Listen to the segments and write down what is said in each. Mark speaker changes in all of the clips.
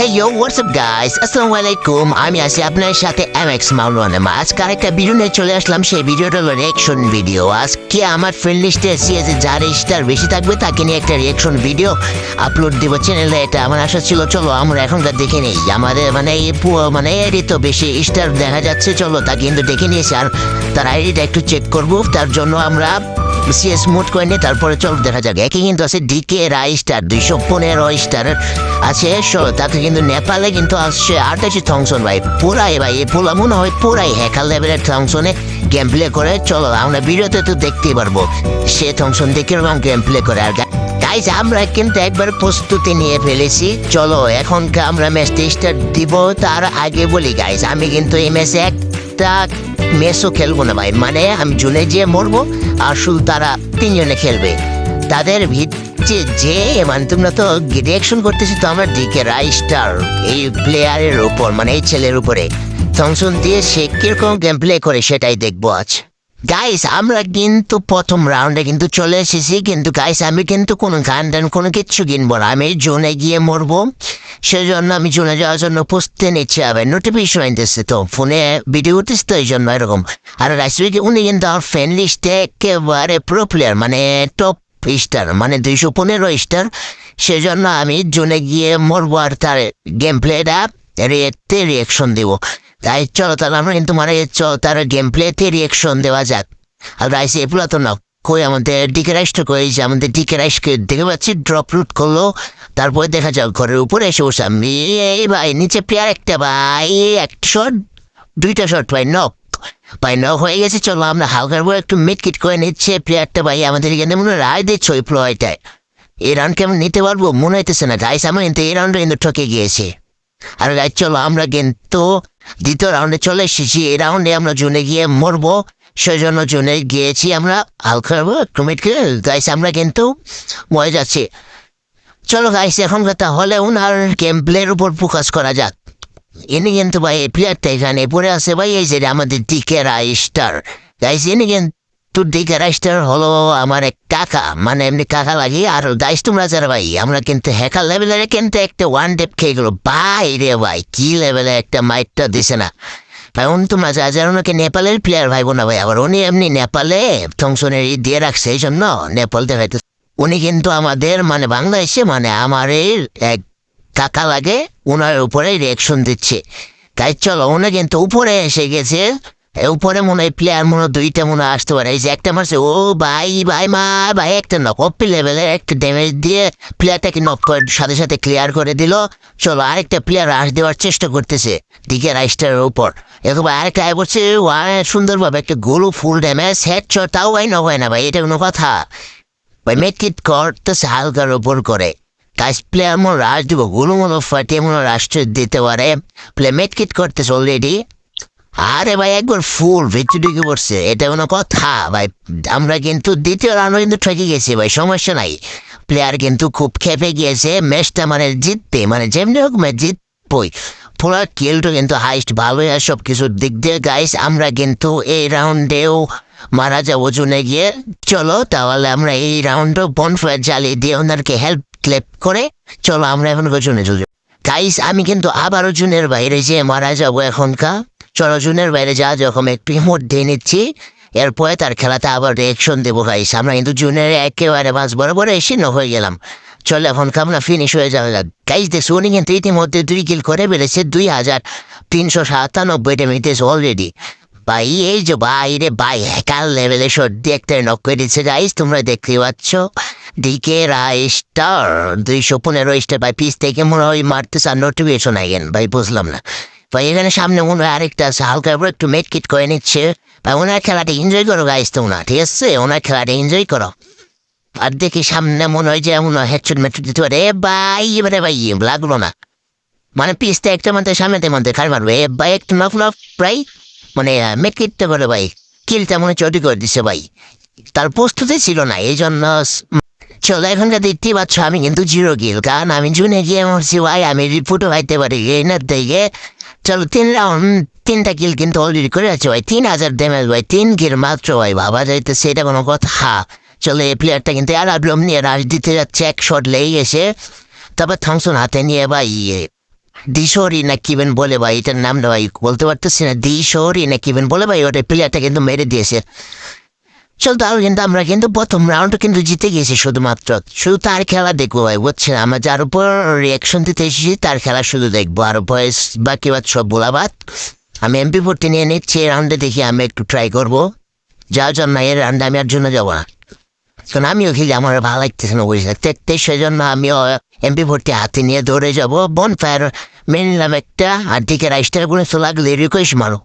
Speaker 1: Hey you WhatsApp guys আসসালামু আলাইকুম আমি আছি আপনার সাথে এম এক্স মাউলানা আজকে আরেকটা ভিডিও নিয়ে চলে আসলাম সেই ভিডিওটা হলো রিয়েকশন ভিডিও আজকে আমার ফ্রেন্ড লিস্টে এসেছে যার স্টার বেশি থাকবে তাকে নিয়ে একটা রিয়েকশন ভিডিও আপলোড দিব চ্যানেলে এটা আমার আশা ছিল চলো আমরা এখনকার দেখে নেই আমাদের মানে মানে এরই তো বেশি স্টার দেখা যাচ্ছে চলো তা কিন্তু দেখে নিয়েছি আর তার আইডিটা একটু চেক করব তার জন্য আমরা সিএস মুড করে নিয়ে তারপরে চল দেখা যাক। একই কিন্তু আছে ডিকে রাই স্টার দুইশো পনেরো স্টার আছে। ষোলো তাতে কিন্তু নেপালে কিন্তু আসছে আটাশি থংসন ভাই। পুরাই ভাই এ পোলা মনে হয় পুরাই হ্যাকার লেভেলের থংসনে গেম প্লে করে। চলো, আমরা ভিডিওতে তো দেখতেই পারব। সে থংসন দেখে কীরকম গেম প্লে করে। আর গাইজ আমরা কিন্তু একবার প্রস্তুতি নিয়ে ফেলেছি। চলো এখন আমরা ম্যাচটা স্টার্ট দিব, তার আগে বলি গাইজ আমি কিন্তু এই ম্যাচে একটা ম্যাচও খেলব না ভাই। মানে আমি জুনে যেয়ে মরবো আর শুধু তারা তিনজনে খেলবে। তাদের ভিত্তি যে মানে তোমরা তো ডিরেকশন করতেছি তো আমরা দিকে রাইস্টার এই প্লেয়ারের উপর মানে এই ছেলের উপরে। থমসন দিয়ে সে কীরকম গেম প্লে করে সেটাই দেখব আজ। গাইস আমরা কিন্তু প্রথম রাউন্ডে কিন্তু চলে এসেছি, কিন্তু গাইস আমি কিন্তু কোনো গান টান কোনো কিচ্ছু কিনবো না। আমি জোনে গিয়ে মরবো, সেজন্য আমি জোনে যাওয়ার জন্য প্রস্তুতি নিচ্ছি, আবার নোটিফিকেশন আনতেছে তো, ফোনে ভিডিও উঠতেছে তো এই জন্য এরকম। আর গাইস উনি কিন্তু আমার ফ্রেন্ড লিস্টে একেবারে প্রো প্লেয়ার মানে টপ স্টার মানে দুইশো পনেরো স্টার সেজন্য আমি জোনে গিয়ে মরবো আর তার গেম প্লেটা রেতে রিয়েকশন দিব। তাই চলো তাহলে আমরা কিন্তু মানে চলো তার গেম প্লেতে রিয়েকশন দেওয়া যাক। আর রাইস এগুলো তো না কই আমাদের ডিকে রাইসটা কই? যে আমাদের ডিকে রাইসকে দেখে পাচ্ছি ড্রপ রুট করল। তারপরে দেখা যাক, ঘরের উপরে এসে বসে আমি এই ভাই, নিচে প্লেয়ার একটা ভাই, একটা শট দুইটা শট ভাই নক ভাই নক হয়ে গেছে, চলো আমরা হালকার উপর একটু মিট কিট করে নিচ্ছে প্লেয়ারটা ভাই। আমাদের এখানে মনে হয় রায় দিচ্ছে ওই প্লয়টায় এই রাউন্ডকে আমরা নিতে পারব? মনে হইতেছে না। রাইস আমার কিন্তু এই রাউন্ডে কিন্তু ঠকে গিয়েছে। আর চলো আমরা কিন্তু দ্বিতীয় রাউন্ডে চলে এসেছি। এই রাউন্ডে আমরা জুনে গিয়ে মরবো। সেজন্য জুনে গিয়েছি আমরা হালকা একটু মিট করে গাইস আমরা কিন্তু মরে যাচ্ছি। চলো গাইস এখন কথা হলে ওনার গেম প্লের উপর ফোকাস করা যাক। ইনি কিন্তু ভাই প্লেয়ারটা এখানে পড়ে আছে ভাই, এই যে আমাদের ডিকে স্টার গাইস ইনি কিন্তু ডিকে রাইস্টার হলো আমার এক কাকা। মানে এমনি কাকা লাগে, আর গাইস তোমরা যারা ভাই, আমরা কিন্তু হ্যাকার লেভেলের কিন্তু একটা ওয়ান ডেপ খেয়ে গেলো। ভাই রে ভাই, কি লেভেলে একটা মাইটটা দিছে না। ভাই, উনি তোমরা যা যারা ওনাকে নেপালের প্লেয়ার ভাই বোনা ভাই, আবার উনি এমনি নেপালে থংসনের ই দিয়ে রাখছে, এই জন্য নেপাল দেখাইতে। উনি কিন্তু আমাদের মানে বাংলাদেশে মানে আমার এক কাকা লাগে ওনার উপরে রিয়াকশন দিচ্ছে। তাই চলো, উনি কিন্তু উপরে এসে গেছে। উপরে মনে হয় প্লেয়ার মনে হয় দুইটা মনে হয় আসতে পারে। এই যে একটা মারছে, ও ভাই ভাই মা ভাই একটা নক অপি লেভেলের একটা ড্যামেজ দিয়ে প্লেয়ারটাকে নক করে, সাথে সাথে ক্লিয়ার করে দিল। চলো, আরেকটা প্লেয়ার আস দেওয়ার চেষ্টা করতেছে, দিকে রাইস্টারের উপর। এরকম আরেকটা আয় করছে সুন্দরভাবে একটা গোলু ফুল ড্যামেজ হেড তাও ভাই নক হয় না ভাই, এটা কোনো কথা। ভাই মেটকিট করতেছে হালকার উপর করে। কাজ প্লেয়ার মনে রাশ দিব গোলু মতো ফাটিয়ে মনে রাষ্ট্র দিতে পারে। প্লে মেটকিট করতেছে অলরেডি আরে ভাই, একবার ফুল ভিতরে ঢুকে পড়ছে, এটা কোনো কথা। ভাই, আমরা কিন্তু দ্বিতীয় রাউন্ড কিন্তু ঠকে গেছি ভাই, সমস্যা নাই। প্লেয়ার কিন্তু খুব খেপে গিয়েছে ম্যাচটা মানে জিতবে মানে যেমনি হোক ম্যাচ জিতবই। পুরো কিলটা কিন্তু হাইস্ট ভালোই আর সব কিছুর দিক দিয়ে। গাইস আমরা কিন্তু এই রাউন্ডেও মারা যাব জুনে গিয়ে। চলো, তাহলে আমরা এই রাউন্ডও বনফায়ার জ্বালিয়ে দিয়ে ওনারকে হেল্প ক্লেপ করে, চলো আমরা এখন জুনে চলে। গাইস আমি কিন্তু আবারও জুনের বাইরে যেয়ে মারা যাব এখনকার। চলো জুনের বাইরে যা যখন একটু দিয়ে নিচ্ছি, এরপরে তার খেলাতে আবার রিয়েকশন দেবো গাইস আমরা কিন্তু জুনের একেবারে মাঝ বরাবর এসে ন হয়ে গেলাম। চলো এখন কামনা ফিনিশ হয়ে যাবে গাইস দেখছি উনি কিন্তু ইতিমধ্যে দুই কিল করে বেড়েছে দুই হাজার তিনশো সাতানব্বই ডেমিতেছে অলরেডি ভাই, এই যে ভাই রে ভাই হ্যাকার লেভেলে সর্দি একটা নক করে দিচ্ছে গাইস তোমরা দেখতে পাচ্ছ? ডিকে রাই স্টার দুইশো পনেরো স্টার ভাই পিস থেকে মনে হয় মারতেছে, আর নোটিফিকেশন আইগেন ভাই, বুঝলাম না। ভাই এখানে সামনে মনে হয় আরেকটা আছে, হালকা করে একটু মেট কিট করে নিচ্ছে। ভাই, ওনার খেলাটা এনজয় করো গাইস তোমরা, ঠিক আছে? ওনার খেলাটা এনজয় করো। আর দেখি সামনে মনে হয় যে এমন হেডশট মেট্রো দিতে পারে। এ ভাই, এবারে ভাই, লাগল না। মানে পিসটা একটা মধ্যে সামনেতে মধ্যে খাই মারবে। এ ভাই, একটু নফ নক প্রায় মানে মেট কিটতে পারে ভাই। কিলটা মনে চটি করে দিছে ভাই। তার প্রস্তুতি ছিল না এই জন্য চলো, এখনকার দেখতেই পাচ্ছ আমি কিন্তু জিরো গিল কারণ আমি জুনে গিয়ে মরছি ভাই, আমি রিপোর্টও পাইতে পারি, এই না দিকে চলো, তিন রাউন্ড তিনটা কিল কিন্তু অলরেডি করে আছে ভাই। তিন হাজার ড্যামেজ ভাই, তিন কিল মাত্র ভাই ভাবা যাইতে সেটা কোনো কথা। চলো, এই প্লেয়ারটা কিন্তু আর আবলম নিয়ে রাশ দিতে যাচ্ছে, এক শট লেগে গেছে। তারপর থমসন হাতে নিয়ে ভাই দিশোরি না কিবেন বলে ভাই, এটার নামটা ভাই বলতে পারতেছি না। দিশোরি না কিবেন বলে ভাই, ওটা প্লেয়ারটা কিন্তু মেরে দিয়েছে। চল তাহলে কিন্তু আমরা কিন্তু প্রথম রাউন্ড কিন্তু জিতে গেছি শুধুমাত্র। শুধু তার খেলা দেখব ভাই, বুঝছেন? আমরা যার উপর রিয়াকশন দিতে এসেছি, তার খেলা শুধু দেখব। আর ভয়েস বাকি বাদ সব বোলাবাদ আমি এমপি ফোরটি নিয়ে নিচ্ছি, এই রাউন্ডে দেখি আমি একটু ট্রাই করব। যাওয়ার জন্য এই রাউন্ডে আমি আর জন্য যাব না। কারণ আমিও খেলি, আমার ভালো লাগতেছে না বুঝে থাকতে সেজন্য আমিও এমপি ভর্তি হাতে নিয়ে দৌড়ে যাব। বন ফায়ার মেনে নিলাম একটা, আর দিকে রাইস্টারগুলো তো লাগলে রিকোয়েস্ট মারো।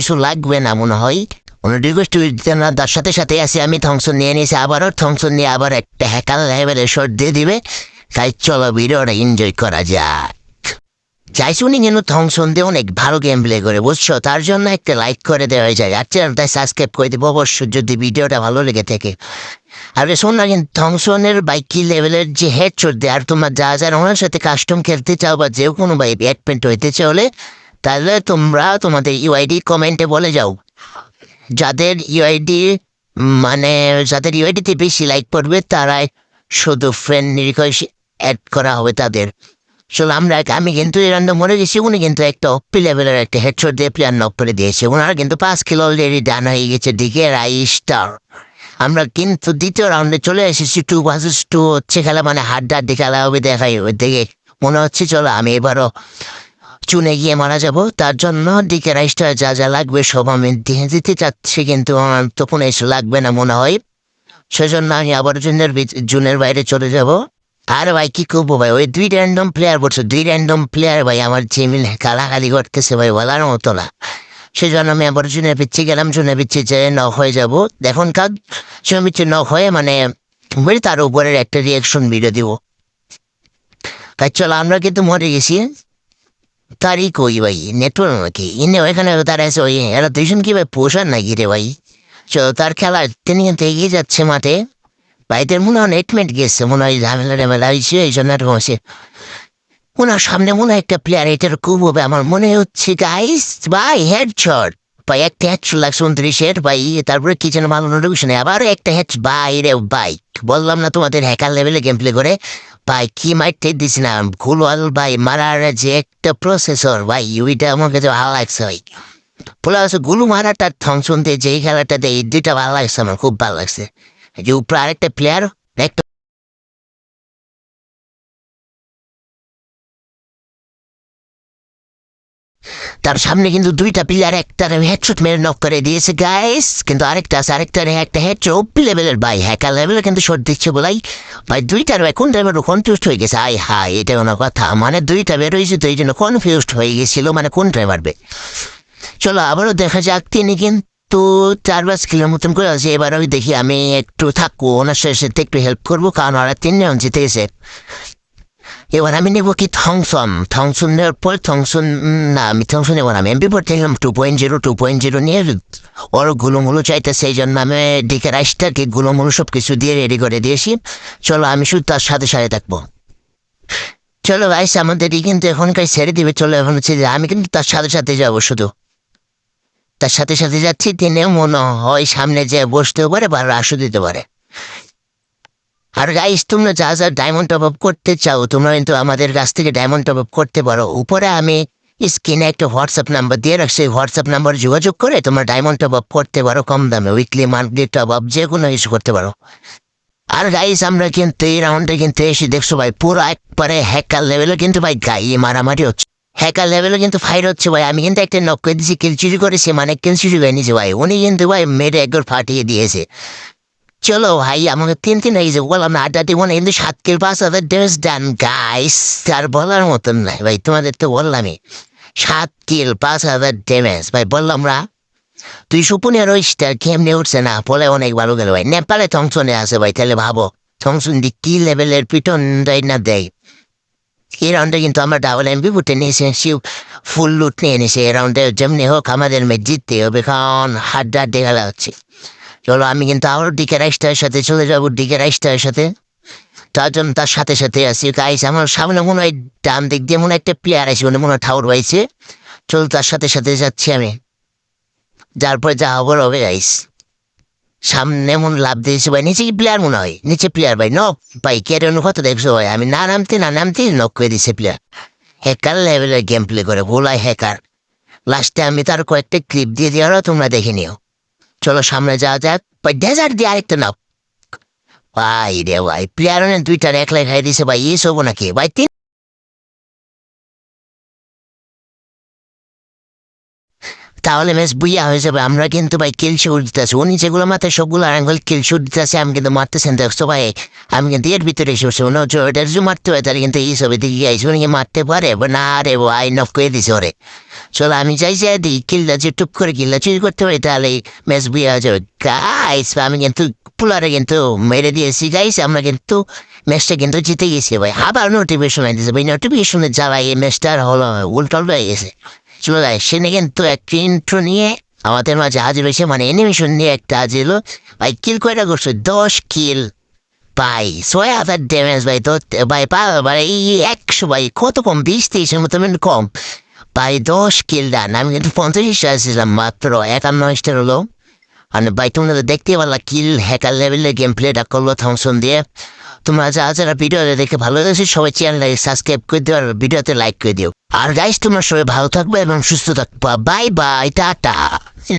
Speaker 1: ইস্যু লাগবে না মনে হয়। রিকোয়েস্ট দিতে না, তার সাথে সাথে আসি, আমি থংসন নিয়ে নিয়েছি আবারও থংসন নিয়ে আবার একটা হ্যাকার লেভেলের শট দিয়ে দিবে। তাই চলো ভিডিওটা এনজয় করা যাক। চাইছি উনি কিন্তু থংসন দিয়ে অনেক ভালো গেম প্লে করে, বুঝছ? তার জন্য একটা লাইক করে দেওয়া যায়। আর চ্যানেলটা সাবস্ক্রাইব করে দেবো অবশ্যই, যদি ভিডিওটা ভালো লেগে থাকে। আর শোন না, কিন্তু থংসনের বাইক লেভেলের যে হেড দেয়, আর তোমার যা যারা ওনার সাথে কাস্টম খেলতে চাও বা যে কোনো বাইক ব্যাট পেন্ট হইতে চলে তাহলে তোমরা তোমাদের ইউআইডি কমেন্টে বলে যাও। যাদের ইউআইডি মানে যাদের ইউআইডিতে বেশি লাইক পড়বে, তারাই শুধু ফ্রেন্ড রিকোয়েস্ট অ্যাড করা হবে তাদের। চলো আমরা আমি কিন্তু রান্না মরে গেছি, উনি কিন্তু একটা অপি লেভেলের একটা হেডশট দিয়ে প্লেয়ার নক করে দিয়েছে। ওনারা কিন্তু পাঁচ কিলো অলরেডি ডান হয়ে গেছে দিকে রাই স্টার আমরা কিন্তু দ্বিতীয় রাউন্ডে চলে এসেছি টু ভার্সেস টু হচ্ছে খেলা মানে হাড্ডা হাড্ডি খেলা হবে, দেখাই ওই দিকে মনে হচ্ছে, চলো আমি এবারও চুনে গিয়ে মারা যাব, তার জন্য দিকে রাইসটা যা যা লাগবে সব আমি দিয়ে দিতে চাচ্ছি, কিন্তু আমার তো কোনো এসে লাগবে না মনে হয়। সেজন্য আমি আবার জুনের জুনের বাইরে চলে যাব। আর ভাই, কি করব ভাই? ওই দুই র্যান্ডম প্লেয়ার বলছো, দুই র্যান্ডম প্লেয়ার ভাই, আমার জিমিল কালাকালি করতেছে ভাই, বলার মতো না। সেজন্য আমি আবার জুনের পিছিয়ে গেলাম, জুনের পিছিয়ে যে নক হয়ে যাব। দেখুন কাজ জুনের পিছিয়ে নক হয়ে মানে তার উপরের একটা রিয়াকশন ভিডিও দিব। তাই চলো, আমরা কিন্তু মরে গেছি। তারই কই ভাই? নেটওয়ার্ক নাকি? ইনে ওইখানে তারা আছে ওই, এরা দুইজন কি ভাই পোষার নাকি রে ভাই? চলো তার খেলা তিনি কিন্তু এগিয়ে যাচ্ছে মাঠে। ভাইদের মনে হয় নেটমেন্ট গেছে, মনে হয় ঝামেলা টামেলা হয়েছে, এই জন্য এরকম হচ্ছে ওনার সামনে মনে হয় একটা প্লেয়ার এটার খুব হবে। আমার মনে হচ্ছে গাইস ভাই হেড শট ভাই, একটা শট লাগছে উনত্রিশের, ভাই, তারপরে কি যেন ভালো নোটিফিকেশন আবার একটা হেড ভাই রে বাইক বললাম না তোমাদের হ্যাকার লেভেলে গেম প্লে করে। ভাই, কি মাইটে দিছি না গুলওয়াল ভাই, মারার যে একটা প্রসেসর ভাই, ওইটা আমার কাছে ভালো লাগছে, ভাই। প্লাস গুলু মারাটা থংসন দিয়ে যেই খেলাটা এই দুইটা ভালো লাগছে, আমার, খুব ভালো লাগছে। যে উপরে আরেকটা প্লেয়ার তার সামনে কিন্তু দুইটা প্লেয়ার একটা হেডশট মেরে নক করে দিয়েছে গাইস কিন্তু আরেকটা আছে, আরেকটা একটা হেডশট ওপি লেভেলের ভাই। হ্যাকার লেভেলে কিন্তু শট দিচ্ছে বলাই। ভাই দুইটার কোন ড্রাইভার কনফিউজ হয়ে গেছে? আই হাই এটা কোনো কথা। মানে দুইটা বের হয়েছে তো এই জন্য কনফিউজড হয়ে গেছিল মানে কোন ড্রাইভার বে? চলো, আবারও দেখা যাক, তিনি কিন্তু তো চার পাঁচ কিলোর মতন করে আছে। এবার আমি দেখি আমি একটু থাকব, ওনার সাথে একটু হেল্প করব, কারণ ওরা তিনজন জিতে গেছে এবার আমি নেব কি থংসন থংসন নেওয়ার পর থংসন না আমি থংসন নেব না আমি এমপি পর two point zero two point zero নিয়ে ওর গুলোমুলো চাইতে সেই জন্য আমি দিকে রাইসটাকে গুলোমুলো সব কিছু দিয়ে রেডি করে দিয়েছি চলো আমি শুধু তার সাথে সাথে থাকব চলো রাইস আমাদেরই কিন্তু এখনকার ছেড়ে দিবে চলো এখন হচ্ছে আমি কিন্তু তার সাথে সাথে যাব শুধু তার সাথে সাথে যাচ্ছি তিনি মনে হয় সামনে যে বসতেও পারে বা রাসও দিতে পারে আর গাইস তোমরা যা যা ডায়মন্ড টপ আপ করতে চাও, তোমরা কিন্তু আমাদের কাছ থেকে ডায়মন্ড টপ আপ করতে পারো। উপরে আমি স্ক্রিনে একটা হোয়াটসঅ্যাপ নাম্বার দিয়ে রাখছি। হোয়াটসঅ্যাপ নাম্বার যোগাযোগ করে তোমরা ডায়মন্ড টপ আপ করতে পারো কম দামে। উইকলি মান্থলি টপ আপ যে কোনো কিছু করতে পারো। আর গাইস আমরা কিন্তু এই রাউন্ডে কিন্তু এসে দেখছ ভাই, পুরো একবারে হ্যাকার লেভেলে কিন্তু ভাই গাইয়ে মারামারি হচ্ছে। হ্যাকার লেভেলে কিন্তু ফাইট হচ্ছে ভাই। আমি কিন্তু একটা নক করে দিয়েছি কিল চুরি করেছি মানে কিল চুরি করে নিয়েছে ভাই। উনি কিন্তু ভাই মেরে একবার ফাটিয়ে দিয়েছে। চলো ভাই, আমাকে তিন তিন হয়ে যাব বললাম না আড্ডাটি মনে কিন্তু কিল পাঁচ হাজার ড্রেস ডান গাইস আর বলার মতন নাই ভাই, তোমাদের তো বললামই। সাত কিল পাঁচ হাজার ড্যামেজ ভাই, বললাম না তুই সুপনের স্টার কেমনে উঠছে না? বলে অনেক ভালো গেল ভাই। নেপালে থংসনে আছে ভাই, তাহলে ভাবো, থংসন দি কি লেভেলের পিটন দেয় না দেয়। এই রাউন্ডে কিন্তু আমরা ডাবল এমবি বুটে নিয়েছি, শিব ফুল লুট নিয়ে নিয়েছি। এই রাউন্ডে যেমনি হোক, আমাদের ম্যাচ জিততে হবে, কারণ হাড্ডা খেলা হচ্ছে চলো, আমি কিন্তু আবার ডিকে রাইস্টারের সাথে চলে যাব ডিকে রাইস্টারের সাথে। তার জন্য তার সাথে সাথে আছি। গাইস আমার সামনে মনে হয় ডান দিক দিয়ে মনে একটা প্লেয়ার আছে মনে মনে হয় ঠাউর পাইছে চলো, তার সাথে সাথে যাচ্ছি আমি। যার পরে যা হবার হবে গাইস সামনে মন লাভ দিয়েছে ভাই। নিচে কি প্লেয়ার মনে হয়? নিচে প্লেয়ার ভাই। নক ভাই কেটে অনুপাত দেখছ ভাই? আমি না নামতে না নামতে নক করে দিছে প্লেয়ার হ্যাকার লেভেলের গেম প্লে করে। ভোলাই হ্যাকার লাস্টে আমি তার কয়েকটা ক্লিপ দিয়ে দেওয়ারও তোমরা দেখে নিও। চলো সামনে যাওয়া যাক। ভাই ডেজার্ট দিয়ে আরেকটা নাও। ভাই রে ভাই প্লেয়ার দুইটা একলাই খাই দিছে ভাই এই সব নাকি? ভাই, তিন তাহলে ম্যাচ বুইয়া হয়ে যাবে। আমরা কিন্তু ভাই কিল শুট দিতেছি। উনি যেগুলো মাথায় সবগুলো আঙ্গুল কিল শুট দিতেছে, আমি কিন্তু মারতেছেন। দেখছ ভাই আমি কিন্তু এর ভিতরে এসেছি উনি ওটার যে মারতে হয় তাহলে কিন্তু এই ছবি দিকে আইসি উনি মারতে পারে? না রে ভাই নফ করে দিছে ওরে। চলো, আমি চাই যে দিই কিল্লা যে টুপ করে কিল্লা চুরি করতে পারি, তাহলে ম্যাচ বুইয়া হয়ে যাবে। গাইস আমি কিন্তু পুলারে কিন্তু মেরে দিয়েছি। গাইস আমরা কিন্তু ম্যাচটা কিন্তু জিতে গেছি ভাই। আবার নোটিফিকেশন দিয়েছে ভাই। নোটিফিকেশনের জ্বালা এই ম্যাচটা হলো উল্টল হয়ে গেছে। চলে সেনে কিন্তু একটা ইন্ট্রো নিয়ে আমাদের মাঝে হাজির হয়েছে মানে অ্যানিমেশন নিয়ে একটা হাজির হলো ভাই কিল কয়টা করছে? দশ কিল ভাই, ছয় হাজার ড্যামেজ ভাই তো ভাই ভাই একশো ভাই, কত কম? বিশ তেইশের মতো মানে কম। ভাই, দশ কিল ডান আমি কিন্তু পঞ্চাশ স্টার ছিলাম মাত্র একান্ন স্টার হলো। মানে ভাই, তোমরা দেখতে পারলা কিল হ্যাকার লেভেলের গেম প্লেটা করল থমসন দিয়ে। তোমরা যা যারা ভিডিওটা দেখে ভালো লেগেছে সবাই চ্যানেলটাকে সাবস্ক্রাইব করে দিও আর ভিডিওতে লাইক করে দিও। আর গাইস তোমরা সবাই ভালো থাকবে এবং সুস্থ থাকবে। Bye bye, tata.